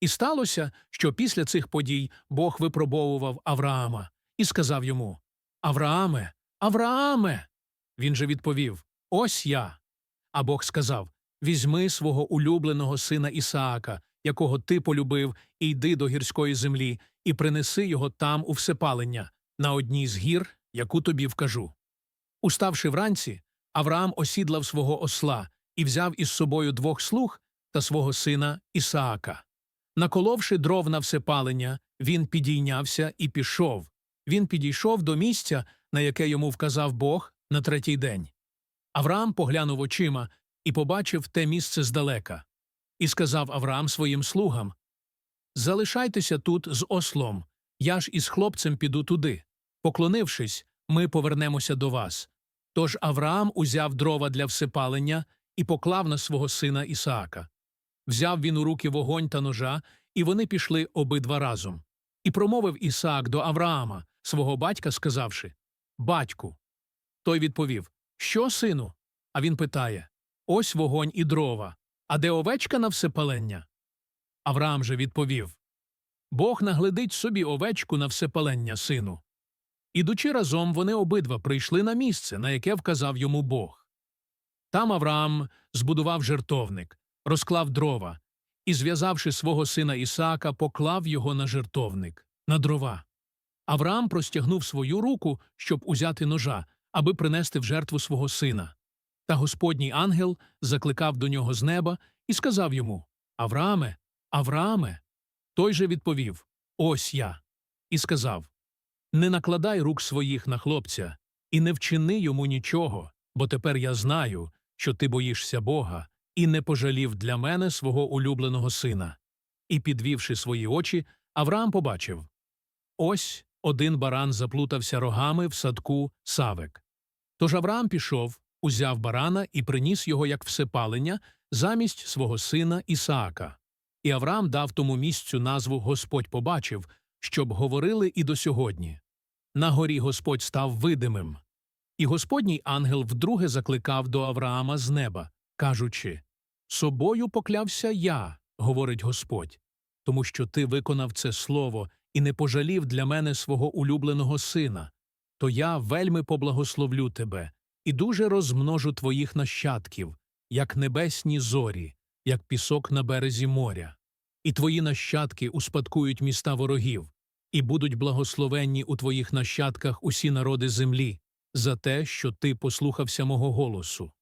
І сталося, що після цих подій Бог випробовував Авраама і сказав йому Аврааме, Аврааме. Він же відповів Ось я. А Бог сказав Візьми свого улюбленого сина Ісаака, якого ти полюбив, і йди до гірської землі, і принеси його там у всепалення, на одній з гір, яку тобі вкажу. Уставши вранці, Авраам осідлав свого осла і взяв із собою двох слуг та свого сина Ісаака. Наколовши дров на всепалення, він підійнявся і пішов. Він підійшов до місця, на яке йому вказав Бог на третій день. Авраам поглянув очима і побачив те місце здалека. І сказав Авраам своїм слугам Залишайтеся тут з ослом, я ж із хлопцем піду туди. Поклонившись, ми повернемося до вас. Тож Авраам узяв дрова для всепалення і поклав на свого сина Ісаака. Взяв він у руки вогонь та ножа, і вони пішли обидва разом. І промовив Ісаак до Авраама, свого батька, сказавши Батьку. Той відповів Що, сину? А він питає Ось вогонь і дрова. А де овечка на всепалення? Авраам же відповів Бог наглядить собі овечку на всепалення, сину. Ідучи разом, вони обидва прийшли на місце, на яке вказав йому Бог. Там Авраам збудував жертовник, розклав дрова і, зв'язавши свого сина Ісаака, поклав його на жертовник, на дрова. Авраам простягнув свою руку, щоб узяти ножа, аби принести в жертву свого сина. Та Господній ангел закликав до нього з неба і сказав йому Аврааме, Аврааме. Той же відповів Ось я. І сказав Не накладай рук своїх на хлопця, і не вчини йому нічого, бо тепер я знаю, що ти боїшся Бога, і не пожалів для мене свого улюбленого сина. І, підвівши свої очі, Авраам побачив Ось один баран заплутався рогами в садку савек. Тож Авраам пішов, узяв барана і приніс його як всепалення замість свого сина Ісаака. І Авраам дав тому місцю назву Господь побачив, щоб говорили і до сьогодні. На горі Господь став видимим. І Господній ангел вдруге закликав до Авраама з неба, кажучи Собою поклявся я, говорить Господь, тому що ти виконав це слово і не пожалів для мене свого улюбленого сина, то я вельми поблагословлю тебе і дуже розмножу твоїх нащадків, як небесні зорі, як пісок на березі моря. І твої нащадки успадкують міста ворогів, і будуть благословенні у твоїх нащадках усі народи землі, за те, що ти послухався мого голосу.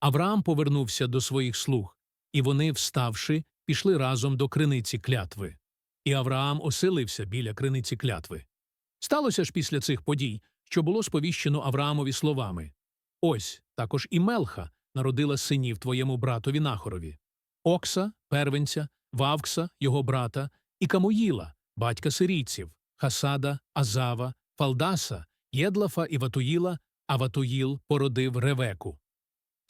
Авраам повернувся до своїх слуг, і вони, вставши, пішли разом до криниці клятви. І Авраам оселився біля криниці клятви. Сталося ж після цих подій, що було сповіщено Авраамові словами Ось також і Мелха народила синів твоєму братові Нахорові Окса, первенця, Вавкса, його брата, і Камуїла, батька сирійців, Хасада, Азава, Фалдаса, Єдлафа і Ватуїла, а Ватуїл породив Ревеку.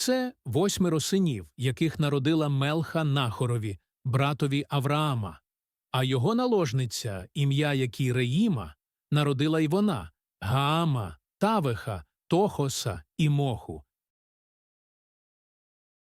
Це восьмеро синів, яких народила Мелха Нахорові, братові Авраама, а його наложниця, ім'я якій Реїма, народила й вона Гаама, Тавеха, Тохоса і Моху.